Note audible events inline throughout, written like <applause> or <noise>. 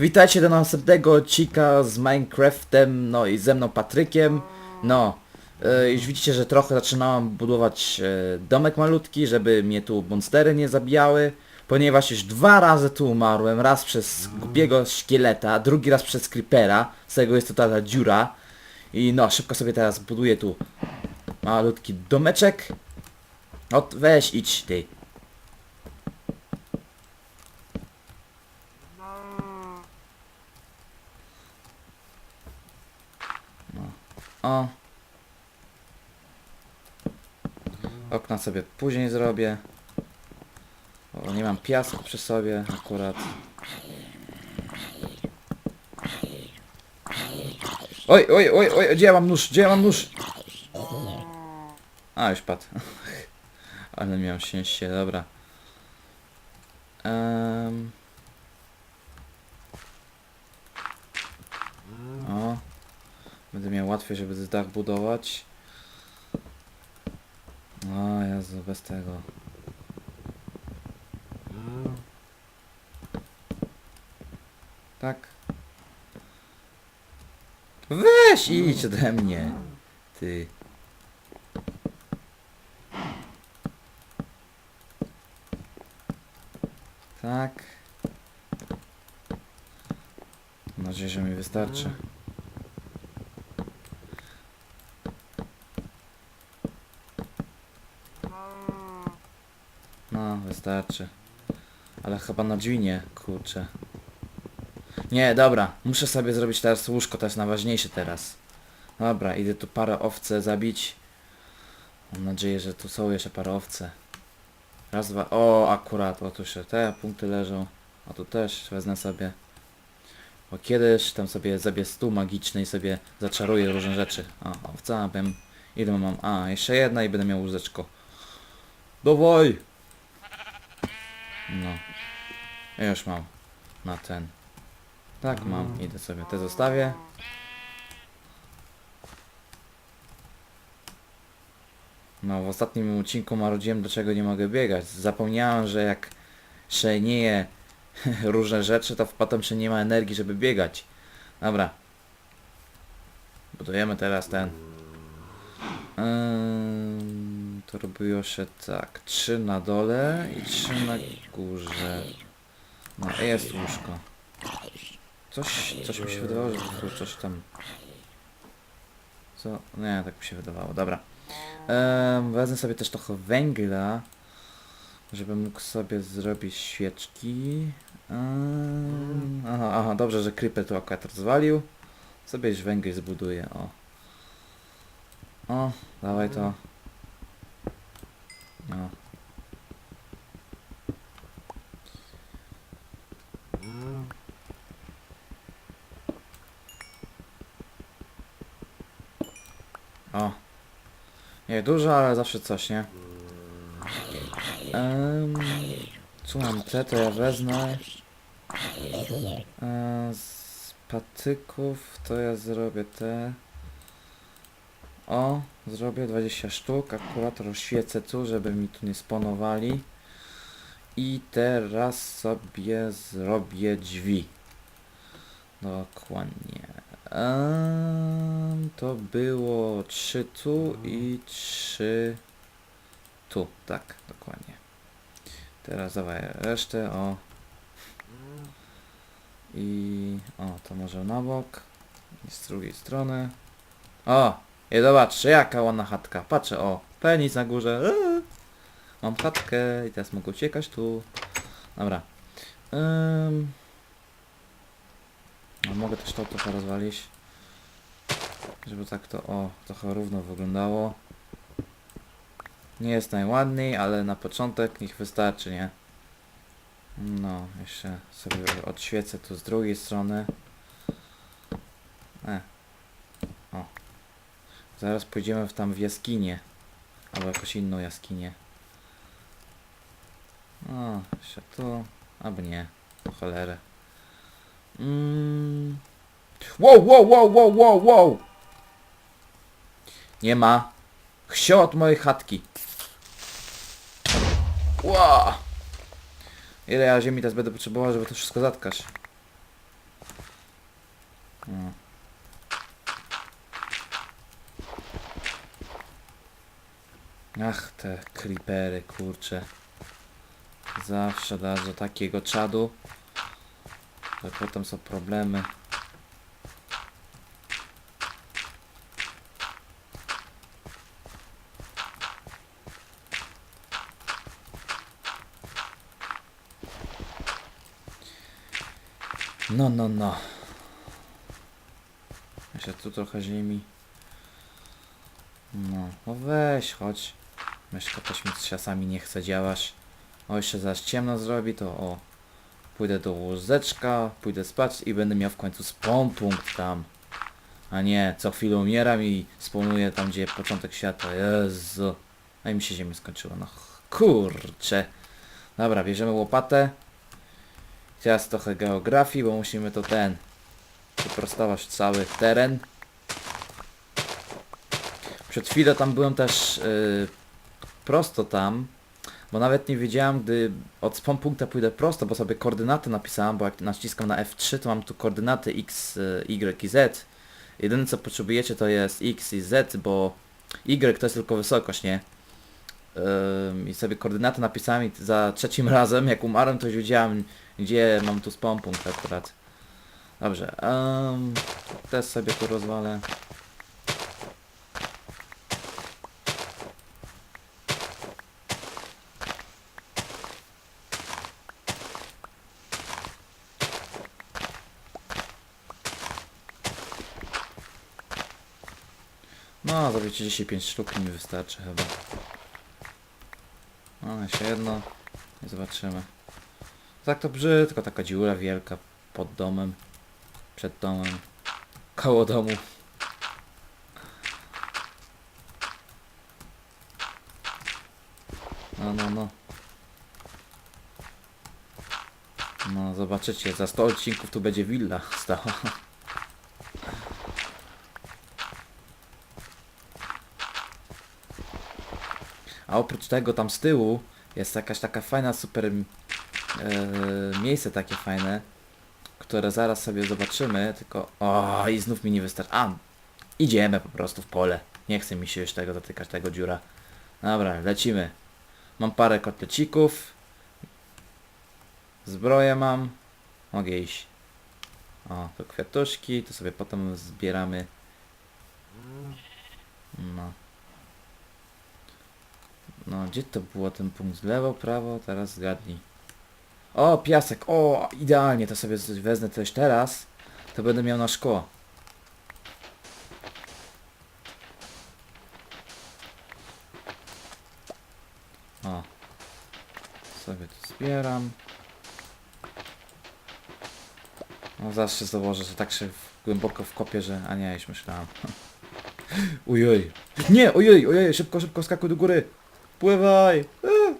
Witajcie do następnego odcinka z Minecraftem, no i ze mną Patrykiem. No, e, już widzicie, że trochę zaczynałem budować e, domek malutki, żeby mnie tu monstery nie zabijały. Ponieważ już dwa razy tu umarłem, raz przez głupiego szkieleta, drugi raz przez creepera, z tego jest to ta dziura. I no, szybko sobie teraz buduję tu malutki domeczek. Ot, weź idź ty. O. Okna sobie później zrobię. O, nie mam piasku przy sobie akurat. Oj, oj, oj, oj, gdzie ja mam nóż? Gdzie ja mam nóż? A, już padł. <laughs> Ale miałem szczęście, dobra. Um. O. Będę miał łatwiej, żeby dach budować. O Jezu, bez tego. Tak. Weź idź ode mnie. Ty. Tak. Mam nadzieję, że mi wystarczy. No, wystarczy. Ale chyba na drzwi nie, kurczę. Nie, dobra, muszę sobie zrobić teraz łóżko, to jest najważniejsze teraz. Dobra, idę tu parę owce zabić. Mam nadzieję, że tu są jeszcze parę owce. Raz, dwa, o akurat, o tu się te punkty leżą. A tu też wezmę sobie. Bo kiedyś tam sobie zrobię stół magiczny i sobie zaczaruję różne rzeczy. O, owca, bym... Ile mam? A, jeszcze jedna i będę miał łóżeczko. Dawaj! No. Ja już mam. Na ten. Tak mam. Idę sobie. Te zostawię. No, w ostatnim odcinku marudziłem, dlaczego nie mogę biegać. Zapomniałem, że jak szejnieję <laughs> różne rzeczy, to potem się nie ma energii, żeby biegać. Dobra. Budujemy teraz ten. Ym, to robiło się tak. Trzy na dole i trzy na górze. No, jest łóżko. Coś, coś mi się wydawało, że tu coś tam... Co? Nie, tak mi się wydawało. Dobra. Ym, wezmę sobie też trochę węgla, żeby mógł sobie zrobić świeczki. Ym, aha, aha, dobrze, że creeper tu akurat rozwalił. Sobie już węgiel zbuduję, o. O, dawaj to. No. O. Nie dużo, ale zawsze coś, nie? Um, mam te, to ja wezmę. E, z patyków to ja zrobię te. O, zrobię 20 sztuk, akurat rozświecę tu, żeby mi tu nie sponowali. I teraz sobie zrobię drzwi. Dokładnie. Ehm, to było 3 tu i 3 tu. Tak, dokładnie. Teraz dawaj resztę, o. I o, to może na bok. I z drugiej strony. O! I zobaczcie, jaka ładna chatka. Patrzę, o, penis na górze. Eee. Mam chatkę i teraz mogę uciekać tu. Dobra. Ym. A mogę też to trochę rozwalić. Żeby tak to, o, trochę równo wyglądało. Nie jest najładniej, ale na początek niech wystarczy, nie? No, jeszcze sobie odświecę tu z drugiej strony. E. O. Zaraz pójdziemy w tam w jaskinię. Albo jakąś inną jaskinię. O, jeszcze tu. Albo nie. Cholerę. Mm. Wow, wow, wow, wow, wow, wow! Nie ma. Chsio od mojej chatki. Wow! Ile ja ziemi teraz będę potrzebował, żeby to wszystko zatkać? No. Ach, te creepery, kurcze. Zawsze dadzą takiego czadu, że potem są problemy. No, no, no. Jeszcze tu trochę ziemi. No, no weź, chodź. Myszka też mi z siasami nie chce działać. O, jeszcze zaraz ciemno zrobi, to o. Pójdę do łóżeczka, pójdę spać i będę miał w końcu spawn punkt tam. A nie, co chwilę umieram i spawnuję tam, gdzie początek świata. Jezu. No i mi się ziemia skończyła. No kurcze. Dobra, bierzemy łopatę. Teraz trochę geografii, bo musimy to ten wyprostować cały teren. Przed chwilą tam byłem też yy, prosto tam, bo nawet nie wiedziałem, gdy od spawn punkta pójdę prosto, bo sobie koordynaty napisałem, bo jak naciskam na F3, to mam tu koordynaty X, y, Y i Z. Jedyne co potrzebujecie to jest X i Z, bo Y to jest tylko wysokość, nie? Ym, I sobie koordynaty napisałem i za trzecim <laughs> razem, jak umarłem, to już wiedziałem, gdzie mam tu spawn punkt akurat. Dobrze, um, też sobie tu rozwalę. No, zrobicie dzisiaj 5 sztuk mi wystarczy chyba. No, jeszcze jedno i zobaczymy. Tak to brzydko, taka dziura wielka pod domem, przed domem, koło domu. No, no, no. No, zobaczycie, za 100 odcinków tu będzie willa stała. A oprócz tego tam z tyłu jest jakaś taka fajna, super e, miejsce takie fajne, które zaraz sobie zobaczymy, tylko o i znów mi nie wystarczy. A, idziemy po prostu w pole. Nie chce mi się już tego dotykać, tego dziura. Dobra, lecimy. Mam parę kotlecików. Zbroję mam. Mogę iść. O, to kwiatuszki, to sobie potem zbieramy. No. No, gdzie to było ten punkt? Lewo, prawo, teraz zgadnij. O, piasek, o, idealnie, to sobie wezmę coś teraz, to będę miał na szkło. O, sobie to zbieram. No zawsze założę, że tak się głęboko wkopię, że... A nie, już myślałem. <laughs> Ujoj. Nie, ojej, ojej, szybko, szybko, skakuj do góry. Pływaj! Eee.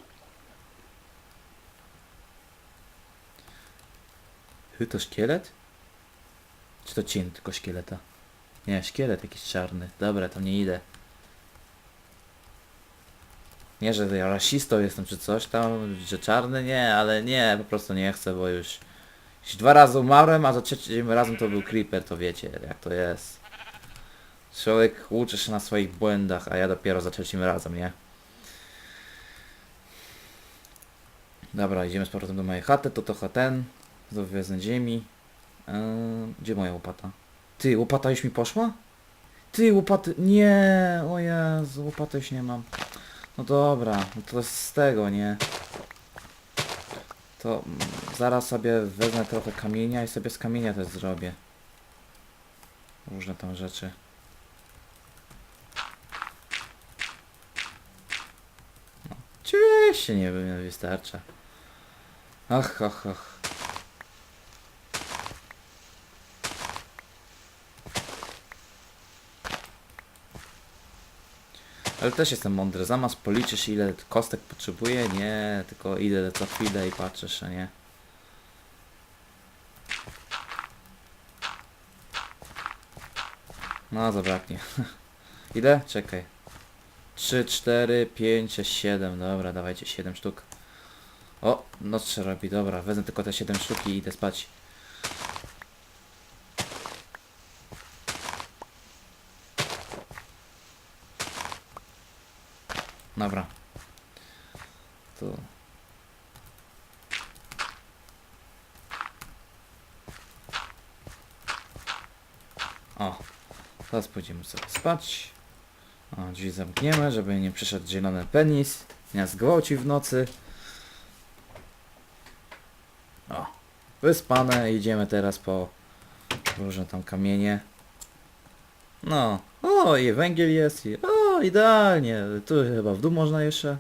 Hy, to szkielet? Czy to cień tylko szkieleta? Nie, szkielet jakiś czarny. Dobra, tam nie idę. Nie, że ja rasistą jestem czy coś tam, że czarny, nie, ale nie, po prostu nie chcę, bo już, już dwa razy umarłem, a za trzecim razem to był creeper, to wiecie jak to jest. Człowiek uczy się na swoich błędach, a ja dopiero za trzecim razem, nie? Dobra, idziemy z powrotem do mojej chaty, to trochę ten, znowu wezmę ziemi. Eee, gdzie moja łopata? Ty, łopata już mi poszła? Ty, łopaty, nie, o Jezu, łopaty już nie mam. No dobra, no to jest z tego, nie? To zaraz sobie wezmę trochę kamienia i sobie z kamienia też zrobię. Różne tam rzeczy. No, Oczywiście nie wystarcza. Ach, ach, ach. Ale też jestem mądry. Zamiast policzysz ile kostek potrzebuję, nie, tylko idę co chwilę i patrzysz, a nie. No, zabraknie. <laughs> ile? Czekaj. 3, 4, 5, 7. Dobra, dawajcie 7 sztuk. O, noc się robi, dobra, wezmę tylko te 7 sztuki i idę spać. Dobra. Tu. O. Teraz pójdziemy sobie spać. O, drzwi zamkniemy, żeby nie przyszedł zielony penis. Nie zgwałci w nocy. Wyspane. Idziemy teraz po różne tam kamienie. No, o i węgiel jest. I, o, idealnie. Tu chyba w dół można jeszcze.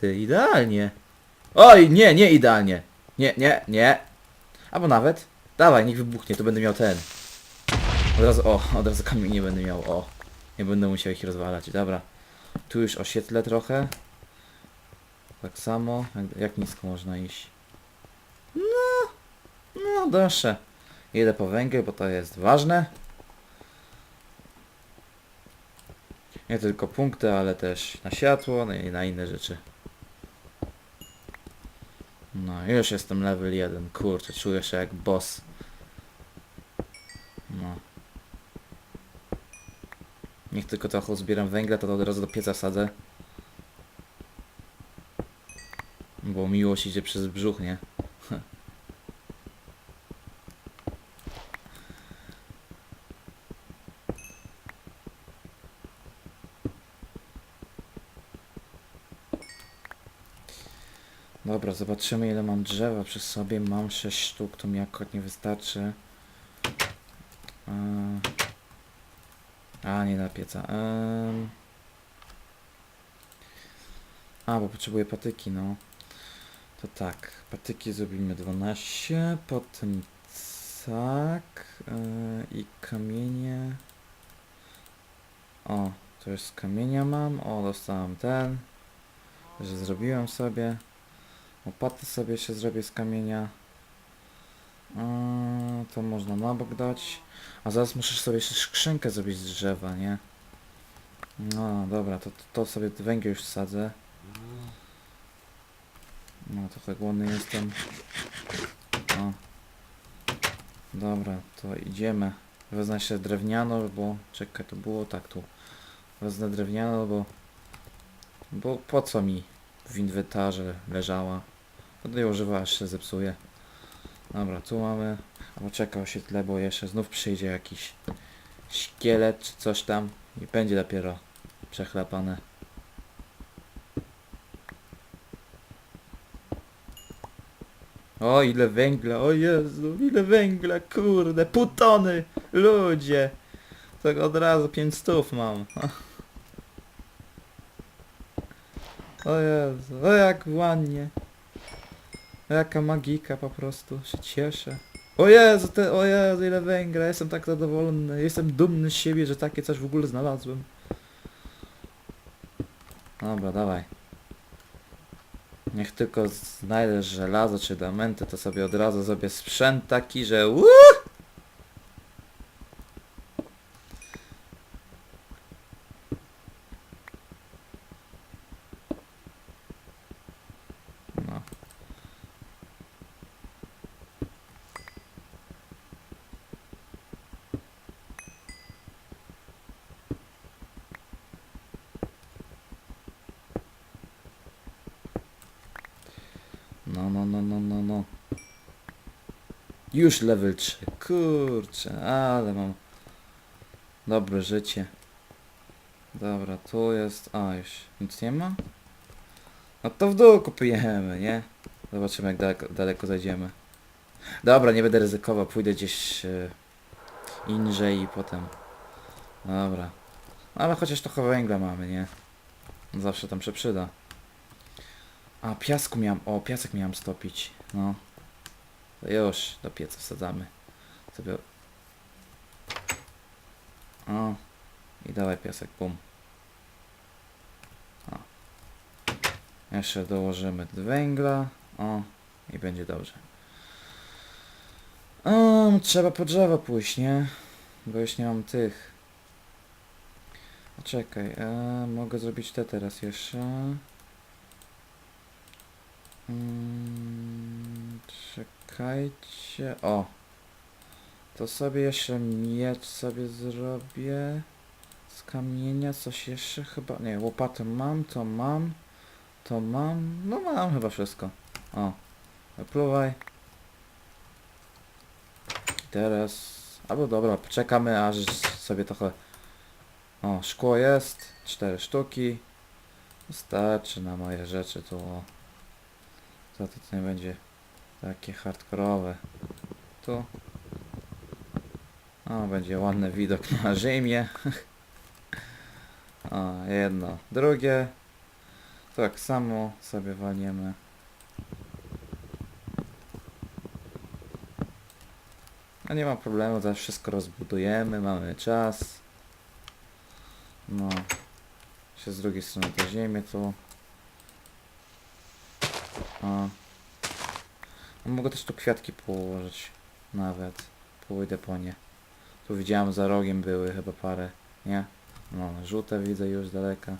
Ty, idealnie. Oj, nie, nie idealnie. Nie, nie, nie. Albo nawet. Dawaj, niech wybuchnie, to będę miał ten. Od razu, o, od razu kamień nie będę miał, o. Nie będę musiał ich rozwalać, dobra. Tu już oświetlę trochę. Tak samo, jak, jak nisko można iść. No, no dobrze. Jedę po węgiel, bo to jest ważne. Nie tylko punkty, ale też na światło no i na inne rzeczy. No, już jestem level 1. Kurczę, czuję się jak boss. No. Niech tylko trochę zbieram węgla, to od razu do pieca sadzę. Bo miłość idzie przez brzuch, nie? Dobra, zobaczymy ile mam drzewa przy sobie. Mam 6 sztuk, to mi akurat nie wystarczy. Eee, A, nie na pieca. Ehm. A, bo potrzebuję patyki, no. To tak, patyki zrobimy 12, potem tak eee, i kamienie. O, to już z kamienia mam. O, dostałem ten, że zrobiłem sobie. Łopaty sobie jeszcze zrobię z kamienia. To można na bok dać. A zaraz muszę sobie jeszcze skrzynkę zrobić z drzewa, nie? No dobra, to, to, sobie węgiel już sadzę. No trochę głodny jestem. O. Dobra, to idziemy. Wezmę jeszcze drewniano, bo... Czekaj, to było tak tu. Wezmę drewniano, bo... Bo po co mi w inwentarze leżała? Będę ją używała, aż się zepsuje. Dobra, tu mamy... Albo czekaj oświetlę, bo jeszcze znów przyjdzie jakiś szkielet czy coś tam i będzie dopiero przechlapane. O, ile węgla, o Jezu, ile węgla, kurde, pół tony, ludzie. Tak od razu 5 stów mam. <laughs> O Jezu, o jak ładnie. Jaka magika po prostu, się cieszę. O Jezu, te, o Jezu, ile węgla, jestem tak zadowolony, jestem dumny z siebie, że takie coś w ogóle znalazłem. Dobra, dawaj. Niech tylko znajdziesz żelazo czy diamenty, to sobie od razu zrobię sprzęt taki, że uuu! No, no, no, no, no. Już level 3. Kurczę, ale mam dobre życie. Dobra, tu jest... A, już nic nie ma? No to w dół kupujemy, nie? Zobaczymy jak daleko, daleko zajdziemy. Dobra, nie będę ryzykował, pójdę gdzieś e, indziej i potem... Dobra. Ale chociaż trochę węgla mamy, nie? Zawsze tam się przyda. A, piasku miałem, o, piasek miałem stopić, no. Już, do pieca wsadzamy. Sobie... O, i dawaj piasek, bum. O. Jeszcze dołożymy węgla, o, i będzie dobrze. Trzeba po drzewo pójść, nie? Bo już nie mam tych. Czekaj, e, mogę zrobić te teraz jeszcze. Czekajcie. O! To sobie jeszcze miecz sobie zrobię. Z kamienia coś jeszcze chyba... Nie, łopatę mam, to mam. To mam. No mam chyba wszystko. O. Wypluwaj. Teraz... Albo dobra, poczekamy aż sobie trochę... O, szkło jest. Cztery sztuki. Wystarczy na moje rzeczy tu. O. Co to tutaj będzie takie hardkorowe. Tu. O, będzie ładny widok <laughs> na ziemię. <laughs> o, jedno, drugie. Tak samo sobie walniemy. No nie ma problemu, zaraz wszystko rozbudujemy, mamy czas. No. Jeszcze z drugiej strony to ziemię tu. O. No mogę też tu kwiatki położyć. Nawet. Pójdę po nie. Tu widziałem za rogiem były chyba parę. Nie? No, żółte widzę już z daleka.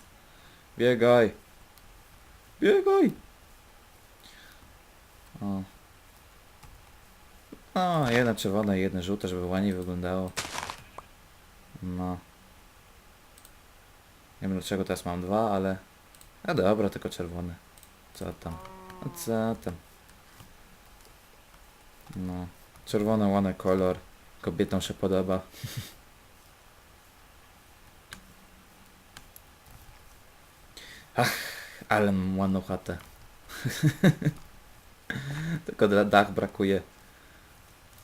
Biegaj! Biegaj! O. No, jedno czerwone i jedno żółte, żeby ładnie wyglądało. No. Nie wiem dlaczego teraz mam dwa, ale... A dobra, tylko czerwone. Co tam? Co tam? No. Czerwony, ładny kolor. Kobietom się podoba. <laughs> Ach, ale mam ładną chatę. <laughs> Tylko dla dach brakuje.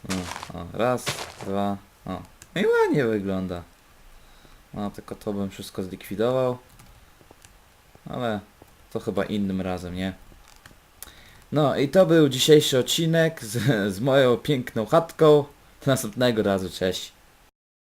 O, o, raz, dwa, o. No I ładnie wygląda. No, tylko to bym wszystko zlikwidował. Ale to chyba innym razem, nie? No i to był dzisiejszy odcinek z, z moją piękną chatką. Do następnego razu, cześć.